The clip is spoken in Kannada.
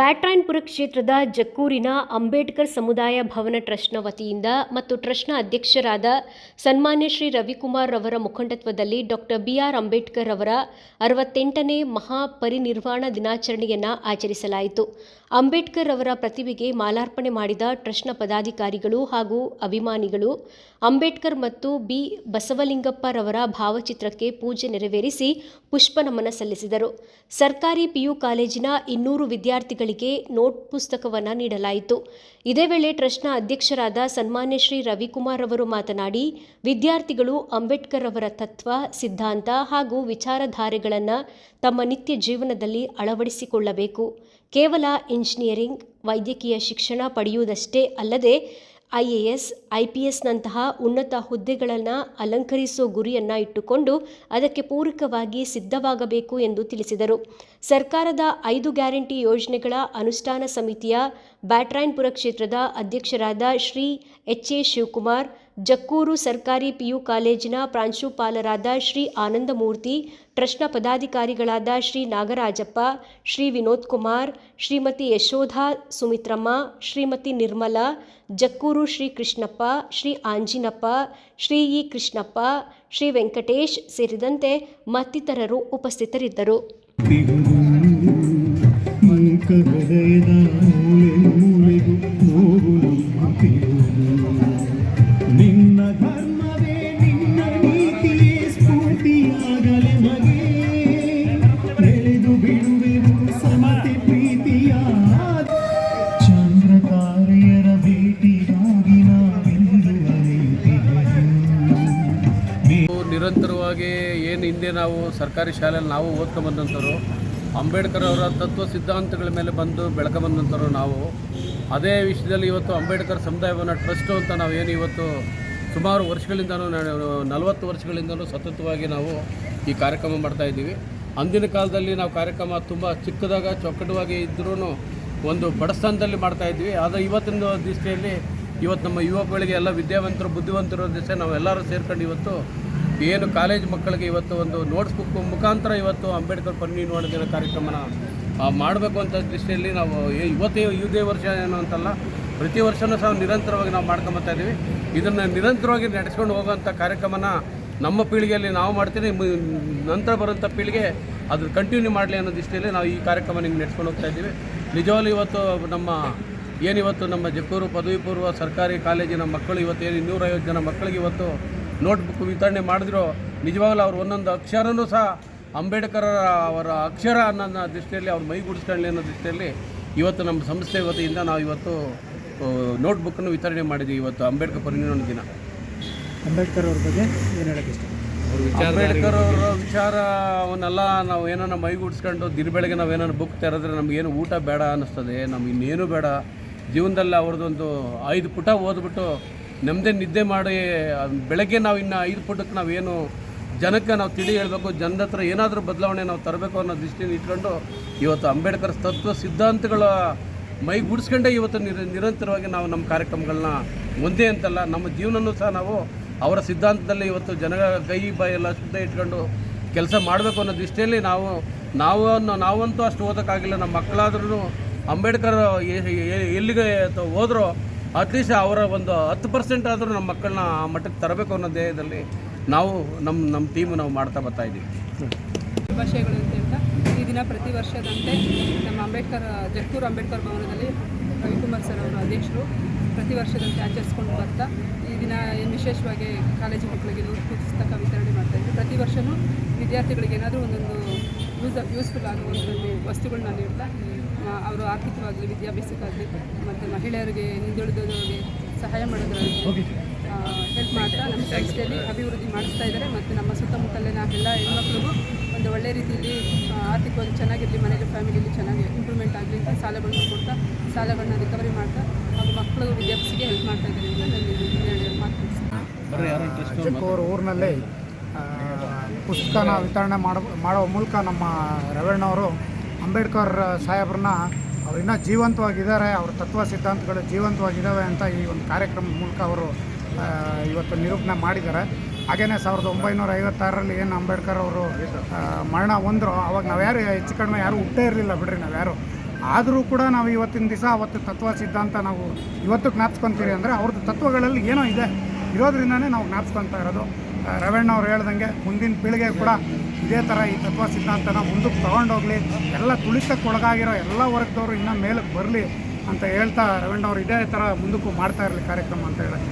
ಬ್ಯಾಟ್ರಾಯನ್ಪುರ ಕ್ಷೇತ್ರದ ಜಕ್ಕೂರಿನ ಅಂಬೇಡ್ಕರ್ ಸಮುದಾಯ ಭವನ ಟ್ರಸ್ಟ್ನ ವತಿಯಿಂದ ಮತ್ತು ಟ್ರಸ್ಟ್ನ ಅಧ್ಯಕ್ಷರಾದ ಸನ್ಮಾನ್ಯ ಶ್ರೀ ರವಿಕುಮಾರ್ ರವರ ಮುಖಂಡತ್ವದಲ್ಲಿ ಡಾಕ್ಟರ್ ಬಿಆರ್ ಅಂಬೇಡ್ಕರ್ ಅವರ ಅರವತ್ತೆಂಟನೇ ಮಹಾಪರಿನಿರ್ವಾಣ ದಿನಾಚರಣೆಯನ್ನು ಆಚರಿಸಲಾಯಿತು. ಅಂಬೇಡ್ಕರ್ ಅವರ ಪ್ರತಿಮೆಗೆ ಮಾಲಾರ್ಪಣೆ ಮಾಡಿದ ಟ್ರಸ್ಟ್ನ ಪದಾಧಿಕಾರಿಗಳು ಹಾಗೂ ಅಭಿಮಾನಿಗಳು, ಅಂಬೇಡ್ಕರ್ ಮತ್ತು ಬಿ. ಬಸವಲಿಂಗಪ್ಪರವರ ಭಾವಚಿತ್ರಕ್ಕೆ ಪೂಜೆ ನೆರವೇರಿಸಿ ಪುಷ್ಪ ನಮನ ಸಲ್ಲಿಸಿದರು. ಸರ್ಕಾರಿ ಪಿಯು ಕಾಲೇಜಿನ ಇನ್ನೂರು ವಿದ್ಯಾರ್ಥಿಗಳಿಗೆ ನೋಟ್ ಪುಸ್ತಕವನ್ನು ನೀಡಲಾಯಿತು. ಇದೇ ವೇಳೆ ಟ್ರಸ್ಟ್ನ ಅಧ್ಯಕ್ಷರಾದ ಸನ್ಮಾನ್ಯ ಶ್ರೀ ರವಿಕುಮಾರ್ ಅವರು ಮಾತನಾಡಿ, ವಿದ್ಯಾರ್ಥಿಗಳು ಅಂಬೇಡ್ಕರ್ ಅವರ ತತ್ವ, ಸಿದ್ಧಾಂತ ಹಾಗೂ ವಿಚಾರಧಾರೆಗಳನ್ನು ತಮ್ಮ ನಿತ್ಯ ಜೀವನದಲ್ಲಿ ಅಳವಡಿಸಿಕೊಳ್ಳಬೇಕು. ಕೇವಲ ಇಂಜಿನಿಯರಿಂಗ್, ವೈದ್ಯಕೀಯ ಶಿಕ್ಷಣ ಪಡೆಯುವುದಷ್ಟೇ ಅಲ್ಲದೆ ಐಎಎಸ್ ಐಪಿಎಸ್ನಂತಹ ಉನ್ನತ ಹುದ್ದೆಗಳನ್ನು ಅಲಂಕರಿಸುವ ಗುರಿಯನ್ನು ಇಟ್ಟುಕೊಂಡು ಅದಕ್ಕೆ ಪೂರಕವಾಗಿ ಸಿದ್ಧವಾಗಬೇಕು ಎಂದು ತಿಳಿಸಿದರು. ಸರ್ಕಾರದ ಐದು ಗ್ಯಾರಂಟಿ ಯೋಜನೆಗಳ ಅನುಷ್ಠಾನ ಸಮಿತಿಯ ಬ್ಯಾಟ್ರಾಯನ್ಪುರ ಕ್ಷೇತ್ರದ ಅಧ್ಯಕ್ಷರಾದ ಶ್ರೀ ಎಚ್ ಎ ಶಿವಕುಮಾರ್ ಜಕ್ಕೂರು ಸರ್ಕಾರಿ ಪಿಯು ಕಾಲೇಜಿನ ಪ್ರಾಂಶುಪಾಲರಾದ ಶ್ರೀ ಆನಂದಮೂರ್ತಿ, ಟ್ರಸ್ಟ್ನ ಪದಾಧಿಕಾರಿಗಳಾದ ಶ್ರೀ ನಾಗರಾಜಪ್ಪ, ಶ್ರೀ ವಿನೋದ್ ಕುಮಾರ್, ಶ್ರೀಮತಿ ಯಶೋಧ ಸುಮಿತ್ರಮ್ಮ, ಶ್ರೀಮತಿ ನಿರ್ಮಲಾ, ಜಕ್ಕೂರು ಶ್ರೀ ಕೃಷ್ಣಪ್ಪ, ಶ್ರೀ ಆಂಜಿನಪ್ಪ, ಶ್ರೀ ಇ ಕೃಷ್ಣಪ್ಪ, ಶ್ರೀ ವೆಂಕಟೇಶ್ ಸೇರಿದಂತೆ ಮತ್ತಿತರರು ಉಪಸ್ಥಿತರಿದ್ದರು. ನಿರಂತರವಾಗಿ ಏನು ಹಿಂದೆ ನಾವು ಸರ್ಕಾರಿ ಶಾಲೆಯಲ್ಲಿ ನಾವು ಓದ್ಕೊಂಬಂದಂಥವ್ರು ಅಂಬೇಡ್ಕರ್ ಅವರ ತತ್ವ ಸಿದ್ಧಾಂತಗಳ ಮೇಲೆ ಬಂದು ಬೆಳ್ಕೊಂಬಂದಂಥವ್ರು ನಾವು. ಅದೇ ವಿಷಯದಲ್ಲಿ ಇವತ್ತು ಅಂಬೇಡ್ಕರ್ ಸಮುದಾಯ ಭವನ ಟ್ರಸ್ಟು ಅಂತ ನಾವು ಏನು ಇವತ್ತು ಸುಮಾರು ವರ್ಷಗಳಿಂದನೂ ನಲವತ್ತು ವರ್ಷಗಳಿಂದಲೂ ಸತತವಾಗಿ ನಾವು ಈ ಕಾರ್ಯಕ್ರಮ ಮಾಡ್ತಾ ಇದ್ದೀವಿ. ಅಂದಿನ ಕಾಲದಲ್ಲಿ ನಾವು ಕಾರ್ಯಕ್ರಮ ತುಂಬ ಚಿಕ್ಕದಾಗ ಚೊಕ್ಕಟವಾಗಿ ಇದ್ರೂ ಒಂದು ಬಡಸ್ಥಾನದಲ್ಲಿ ಮಾಡ್ತಾಯಿದ್ವಿ ಆದರೆ ಇವತ್ತಿನ ದೃಷ್ಟಿಯಲ್ಲಿ ಇವತ್ತು ನಮ್ಮ ಯುವಕಗಳಿಗೆ ಎಲ್ಲ ವಿದ್ಯಾವಂತರು, ಬುದ್ಧಿವಂತರು ದಿವಸ ನಾವೆಲ್ಲರೂ ಸೇರ್ಕೊಂಡು ಇವತ್ತು ಏನು ಕಾಲೇಜ್ ಮಕ್ಕಳಿಗೆ ಇವತ್ತು ಒಂದು ನೋಟ್ಸ್ ಬುಕ್ ಮುಖಾಂತರ ಇವತ್ತು ಅಂಬೇಡ್ಕರ್ ಪರಿನಿರ್ವಾಣ ದಿನ ಕಾರ್ಯಕ್ರಮನ ಮಾಡಬೇಕು ಅಂತ ದೃಷ್ಟಿಯಲ್ಲಿ ನಾವು ಇವತ್ತೇ ಇದೇ ವರ್ಷ ಏನು ಅಂತಲ್ಲ, ಪ್ರತಿ ವರ್ಷವೂ ಸಹ ನಿರಂತರವಾಗಿ ನಾವು ಮಾಡ್ಕೊಂಬತ್ತಾ ಇದ್ದೀವಿ ಇದನ್ನು ನಿರಂತರವಾಗಿ ನಡೆಸ್ಕೊಂಡು ಹೋಗುವಂಥ ಕಾರ್ಯಕ್ರಮನ ನಮ್ಮ ಪೀಳಿಗೆಯಲ್ಲಿ ನಾವು ಮಾಡ್ತೀನಿ. ನಂತರ ಬರುವಂಥ ಪೀಳಿಗೆ ಅದ್ರ ಕಂಟಿನ್ಯೂ ಮಾಡಲಿ ಅನ್ನೋ ದೃಷ್ಟಿಯಲ್ಲಿ ನಾವು ಈ ಕಾರ್ಯಕ್ರಮ ನಿಮ್ಗೆ ನಡೆಸ್ಕೊಂಡು ಹೋಗ್ತಾ ಇದ್ದೀವಿ ನಿಜವಾಗ್ಲೂ ಇವತ್ತು ನಮ್ಮ, ಏನಿವತ್ತು ನಮ್ಮ ಜಕ್ಕೂರು ಪದವಿ ಪೂರ್ವ ಸರ್ಕಾರಿ ಕಾಲೇಜಿನ ಮಕ್ಕಳು ಇವತ್ತು ಏನು ಇನ್ನೂರೈವತ್ತು ಜನ ಮಕ್ಕಳಿಗೆ ಇವತ್ತು ನೋಟ್ ಬುಕ್ ವಿತರಣೆ ಮಾಡಿದ್ರು. ನಿಜವಾಗ್ಲೂ ಅವ್ರು ಒಂದೊಂದು ಅಕ್ಷರನೂ ಸಹ ಅಂಬೇಡ್ಕರ್ ಅವರ ಅಕ್ಷರ ಅನ್ನೋ ದೃಷ್ಟಿಯಲ್ಲಿ ಅವ್ರು ಮೈಗೂಡಿಸ್ಕೊಳ್ಳಿ ಅನ್ನೋ ದೃಷ್ಟಿಯಲ್ಲಿ ಇವತ್ತು ನಮ್ಮ ಸಂಸ್ಥೆ ವತಿಯಿಂದ ನಾವು ಇವತ್ತು ನೋಟ್ ಬುಕ್ಕನ್ನು ವಿತರಣೆ ಮಾಡಿದ್ದೀವಿ ಇವತ್ತು ಅಂಬೇಡ್ಕರ್ ಪರಿಣಾಮ ದಿನ. ಅಂಬೇಡ್ಕರ್ ಅವ್ರ ಬಗ್ಗೆ ಏನು ಹೇಳೋಕ್ಕೆ ಇಷ್ಟ? ಅಂಬೇಡ್ಕರ್ ಅವರ ವಿಚಾರವನ್ನೆಲ್ಲ ನಾವು ಏನಾರ ಮೈಗೂಡಿಸ್ಕೊಂಡು ದಿನಬೆಳಗ್ಗೆ ನಾವು ಏನಾರು ಬುಕ್ ತೆರೆದ್ರೆ ನಮಗೇನು ಊಟ ಬೇಡ ಅನ್ನಿಸ್ತದೆ ನಮ್ಗೆ ಇನ್ನೇನು ಬೇಡ. ಜೀವನದಲ್ಲಿ ಅವ್ರದ್ದೊಂದು ಐದು ಪುಟ ಓದ್ಬಿಟ್ಟು ನೆಮ್ಮದಿ ನಿದ್ದೆ ಮಾಡಿ ಬೆಳಗ್ಗೆ ನಾವು ಇನ್ನು ಐದು ಪುಟಕ್ಕೆ ನಾವೇನು ಜನಕ್ಕೆ ನಾವು ತಿಳಿ ಹೇಳಬೇಕು, ಜನದ ಹತ್ರ ಏನಾದರೂ ಬದಲಾವಣೆ ನಾವು ತರಬೇಕು ಅನ್ನೋ ದೃಷ್ಟಿಯನ್ನು ಇಟ್ಕೊಂಡು ಇವತ್ತು ಅಂಬೇಡ್ಕರ್ ತತ್ವ ಸಿದ್ಧಾಂತಗಳ ಮೈಗೂಡಿಸ್ಕೊಂಡೇ ಇವತ್ತು ನಿರ, ನಿರಂತರವಾಗಿ ನಾವು ನಮ್ಮ ಕಾರ್ಯಕ್ರಮಗಳನ್ನ ಒಂದೇ ಅಂತಲ್ಲ, ನಮ್ಮ ಜೀವನನೂ ಸಹ ನಾವು ಅವರ ಸಿದ್ಧಾಂತದಲ್ಲಿ ಇವತ್ತು ಜನ ಕೈ ಬಾಯಿ ಎಲ್ಲ ಶುದ್ಧ ಇಟ್ಕೊಂಡು ಕೆಲಸ ಮಾಡಬೇಕು ಅನ್ನೋ ದೃಷ್ಟಿಯಲ್ಲಿ ನಾವು ನಾವು ನಾವಂತೂ ಅಷ್ಟು ಓದೋಕ್ಕಾಗಿಲ್ಲ ನಮ್ಮ ಮಕ್ಕಳಾದ್ರೂ ಅಂಬೇಡ್ಕರ್ ಎಲ್ಲಿಗೆ ಹೋದ್ರೋ ಅಟ್ಲೀಸ್ಟ್ ಅವರ ಒಂದು ಹತ್ತು ಪರ್ಸೆಂಟ್ ಆದರೂ ನಮ್ಮ ಮಕ್ಕಳನ್ನ ಆ ಮಟ್ಟಕ್ಕೆ ತರಬೇಕು ಅನ್ನೋ ಧ್ಯೇಯದಲ್ಲಿ ನಾವು ನಮ್ಮ ನಮ್ಮ ಟೀಮು ನಾವು ಮಾಡ್ತಾ ಬರ್ತಾ ಇದ್ದೀವಿ. ಶುಭಾಶಯಗಳು ಅಂತ. ಹೇಳ್ತಾ ಈ ದಿನ ಪ್ರತಿ ವರ್ಷದಂತೆ ನಮ್ಮ ಅಂಬೇಡ್ಕರ್ ಜಕ್ಕೂರು ಅಂಬೇಡ್ಕರ್ ಭವನದಲ್ಲಿ ರವಿಕುಮಾರ್ ಸರ್ ಅವರು ಅಧ್ಯಕ್ಷರು ಪ್ರತಿ ವರ್ಷದಂತೆ ಆಚರಿಸ್ಕೊಂಡು ಬರ್ತಾ ಈ ದಿನ ಏನು ವಿಶೇಷವಾಗಿ ಕಾಲೇಜು ಮಕ್ಕಳಿಗೆ ಪುಸ್ತಕ ವಿತರಣೆ ಮಾಡ್ತಾ ಇದ್ದೀವಿ ಪ್ರತಿ ವರ್ಷವೂ ವಿದ್ಯಾರ್ಥಿಗಳಿಗೆ ಏನಾದರೂ ಒಂದೊಂದು ಯೂಸ್ ಯೂಸ್ಫುಲ್ ಆಗೋ ಒಂದು ವಸ್ತುಗಳನ್ನ ನೀಡ್ತಾ ಅವರು ಆರ್ಥಿಕವಾಗಲಿ ವಿದ್ಯಾಭ್ಯಾಸಕ್ಕಾಗಲಿ ಮತ್ತು ಮಹಿಳೆಯರಿಗೆ ಹಿಂದುಳಿದವರಿಗೆ ಸಹಾಯ ಮಾಡೋದ್ರಲ್ಲಿ ಹೆಲ್ಪ್ ಮಾಡ್ತಾ ನಮ್ಮ ಸಂಸ್ಥೆಯಲ್ಲಿ ಅಭಿವೃದ್ಧಿ ಮಾಡಿಸ್ತಾ ಇದ್ದಾರೆ ಮತ್ತು ನಮ್ಮ ಸುತ್ತಮುತ್ತಲಿನ ಎಲ್ಲ ಹೆಣ್ಮಕ್ಳಿಗೂ ಒಂದು ಒಳ್ಳೆ ರೀತಿಯಲ್ಲಿ ಆರ್ಥಿಕವಾಗಿ ಚೆನ್ನಾಗಿರಲಿ ಮನೇಲಿ ಫ್ಯಾಮಿಲಿಯಲ್ಲಿ ಚೆನ್ನಾಗಿ ಇಂಪ್ರೂವ್ಮೆಂಟ್ ಆಗಲಿ ಅಂತ ಸಾಲಗಳನ್ನ ಕೊಡ್ತಾ ಸಾಲಗಳನ್ನ ರಿಕವರಿ ಮಾಡ್ತಾ ಹಾಗೂ ಮಕ್ಕಳು ವಿದ್ಯಾಭ್ಯಾಸಕ್ಕೆ ಹೆಲ್ಪ್ ಮಾಡ್ತಾ ಇದ್ದಾರೆ ಅಂತ ನಾನು ಮಾತು. ಚಿಕ್ಕೂರು ಊರಿನಲ್ಲಿ ಪುಸ್ತಕನ ವಿತರಣೆ ಮಾಡೋ ಮಾಡೋ ಮೂಲಕ ನಮ್ಮ ರವಣ್ಣವರು ಅಂಬೇಡ್ಕರ್ ಸಾಹೇಬ್ರನ್ನ ಅವ್ರು ಇನ್ನೂ ಜೀವಂತವಾಗಿದ್ದಾರೆ, ಅವ್ರ ತತ್ವ ಸಿದ್ಧಾಂತಗಳು ಜೀವಂತವಾಗಿದ್ದಾವೆ ಅಂತ ಈ ಒಂದು ಕಾರ್ಯಕ್ರಮದ ಮೂಲಕ ಅವರು ಇವತ್ತು ನಿರೂಪಣೆ ಮಾಡಿದ್ದಾರೆ. ಹಾಗೆಯೇ ಸಾವಿರದ ಒಂಬೈನೂರ ಐವತ್ತಾರರಲ್ಲಿ ಏನು ಅಂಬೇಡ್ಕರ್ ಅವರು ಮರಣ ಹೊಂದರು, ಅವಾಗ ನಾವ್ಯಾರು ಹೆಚ್ಚು ಕಡಿಮೆ ಯಾರು ಹುಟ್ಟೇ ಇರಲಿಲ್ಲ ಬಿಡ್ರಿ ನಾವ್ಯಾರು ಆದರೂ ಕೂಡ ನಾವು ಇವತ್ತಿನ ದಿವಸ, ಅವತ್ತು ತತ್ವ ಸಿದ್ಧಾಂತ ನಾವು ಇವತ್ತು ಜ್ಞಾಪಿಸ್ಕೊತೀರಿ ಅಂದರೆ ಅವ್ರದ್ದು ತತ್ವಗಳಲ್ಲಿ ಏನೋ ಇದೆ. ಇರೋದ್ರಿಂದನೇ ನಾವು ಜ್ಞಾಪಿಸ್ಕೊತಾ ಇರೋದು. ಆ, ರವಣ್ಣ ಅವ್ರು ಹೇಳ್ದಂಗೆ ಮುಂದಿನ ಪೀಳಿಗೆ ಕೂಡ ಇದೇ ಥರ ಈ ತತ್ವ ಸಿದ್ಧಾಂತನ ಮುಂದಕ್ಕೆ ತೊಗೊಂಡೋಗ್ಲಿ ಎಲ್ಲ ತುಳಿತಕ್ಕೆ ಒಳಗಾಗಿರೋ ಎಲ್ಲ ವರ್ಗದವರು ಇನ್ನೂ ಮೇಲಕ್ಕೆ ಬರಲಿ ಅಂತ ಹೇಳ್ತಾ ರವಣ್ಣವ್ರು ಇದೇ ಥರ ಮುಂದಕ್ಕೂ ಮಾಡ್ತಾ ಇರಲಿ ಕಾರ್ಯಕ್ರಮ ಅಂತ ಹೇಳಕ್ಕೆ